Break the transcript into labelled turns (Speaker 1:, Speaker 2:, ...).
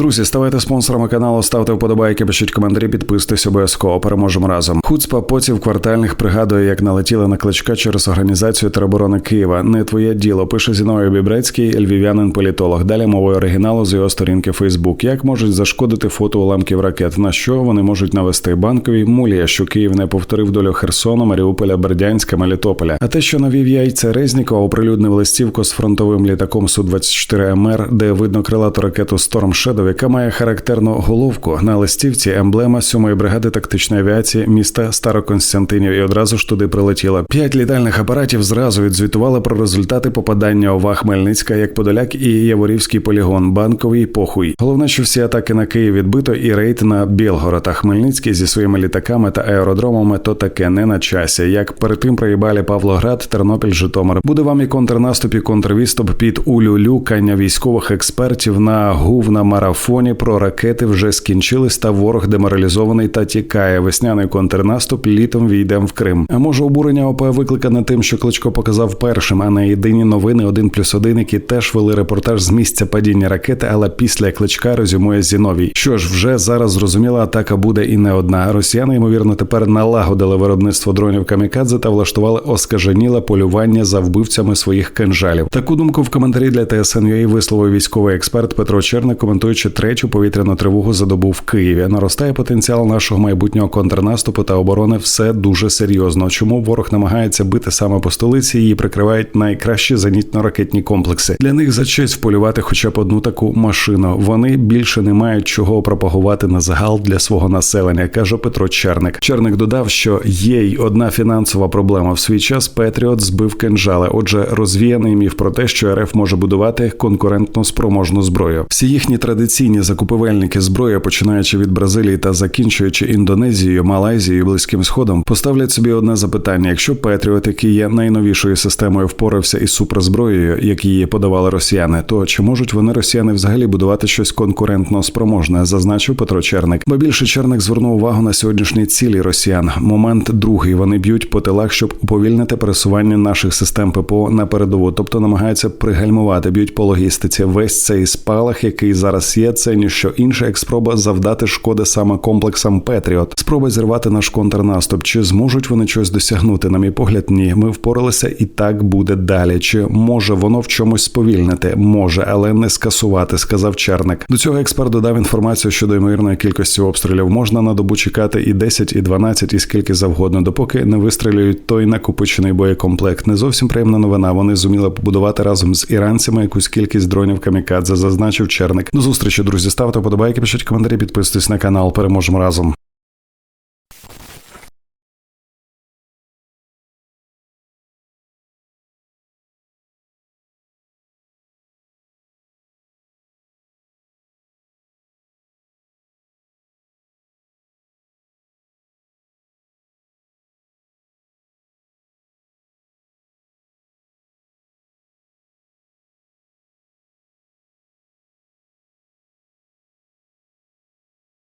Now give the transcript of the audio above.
Speaker 1: Друзі, ставайте спонсорами каналу, ставте вподобайки, пишіть коментарі, підписуйтесь обов'язково. Переможемо разом. Хуцпа поців квартальних пригадує, як налетіли на кличка через організацію тероборони Києва. Не твоє діло. Пише Зіною Бібрецький, львів'янин політолог. Далі мовою оригіналу з його сторінки Фейсбук. Як можуть зашкодити фото уламків ракет? На що вони можуть навести банкові мулія, що Київ не повторив долю Херсону, Маріуполя, Бердянська, Мелітополя. А те, що навів яйця Резнікова, оприлюднив листівку з фронтовим літаком су 24 МР, де видно крилату ракету Storm Shadow, яка має характерну головку на листівці. Емблема сьомої бригади тактичної авіації міста Староконстантинів, і одразу ж туди прилетіла. П'ять літальних апаратів зразу відзвітували про результати попадання ОВА Хмельницька як Подоляк і Яворівський полігон, банковий похуй. Головне, що всі атаки на Київ відбито, і рейд на Білгород, а Хмельницький зі своїми літаками та аеродромами то таке не на часі. Як перед тим проїбалі Павлоград, Тернопіль, Житомир. Буде вам і контрнаступ, і контрвіступ під улюлюкання військових експертів на гув на марафоні. Про ракети вже скінчились, та ворог деморалізований та тікає. Весняний контрнаступ літом війдем в Крим. А може обурення ОП викликане тим, що Кличко показав першим, а не єдині новини один плюс один, які теж вели репортаж з місця падіння ракети, але після кличка резюмує Зіновій. Що ж, вже зараз зрозуміла, атака буде і не одна. Росіяни ймовірно тепер налагодили виробництво дронів камікадзе та влаштували оскаженіле полювання за вбивцями своїх кинжалів. Таку думку в коментарі для TSN.ua висловив військовий експерт Петро Черник, коментуючи третю повітряну тривогу за добу в Києві. Наростає потенціал нашого майбутнього контрнаступу та оборони. Все дуже серйозно. Чому ворог намагається бити саме по столиці? Її прикривають найкращі зенітно-ракетні комплекси. Для них за честь вполювати хоча б одну таку машину. Вони більше не мають чого пропагувати на загал для свого населення, каже Петро Черник. Черник додав, що є й одна фінансова проблема. В свій час Петріот збив кинжали. Отже, розвіяний міф про те, що РФ може будувати конкурентно спроможну зброю. Всі їхні традиційні закупівельники зброї, починаючи від Бразилії та закінчуючи Індонезією, Малайзією, Близьким Сходом, поставлять собі одне запитання: якщо Петріот, який є найновішою системою, впорався із суперзброєю, як її подавали росіяни, то чи можуть вони росіяни взагалі будувати щось конкурентно спроможне? Зазначив Петро Черник. Бо більше Черник звернув увагу на сьогоднішні цілі росіян. Момент другий вони б'ють по тилах, щоб уповільнити пересування наших систем ППО на передову, тобто намагаються пригальмувати, б'ють по логістиці. Весь цей спалах, який зараз є, це ніщо інше, як спроба завдати шкоди саме комплексам Петріот. Спроба зірвати наш контрнаступ. Чи зможуть вони щось досягнути? На мій погляд, ні. Ми впоралися, і так буде далі. Чи може воно в чомусь сповільнити? Може, але не скасувати, сказав Черник. До цього експерт додав інформацію щодо ймовірної кількості обстрілів. Можна на добу чекати і 10, і 12, і скільки завгодно, допоки не вистрілюють той накопичений боєкомплект. Не зовсім приємна новина. Вони зуміли побудувати разом з іранцями якусь кількість дронів камікадзе, зазначив Черник. До зустрічі, друзі. Ставте подобайки, пишіть коментарі, підписуйтесь на канал. Переможемо разом.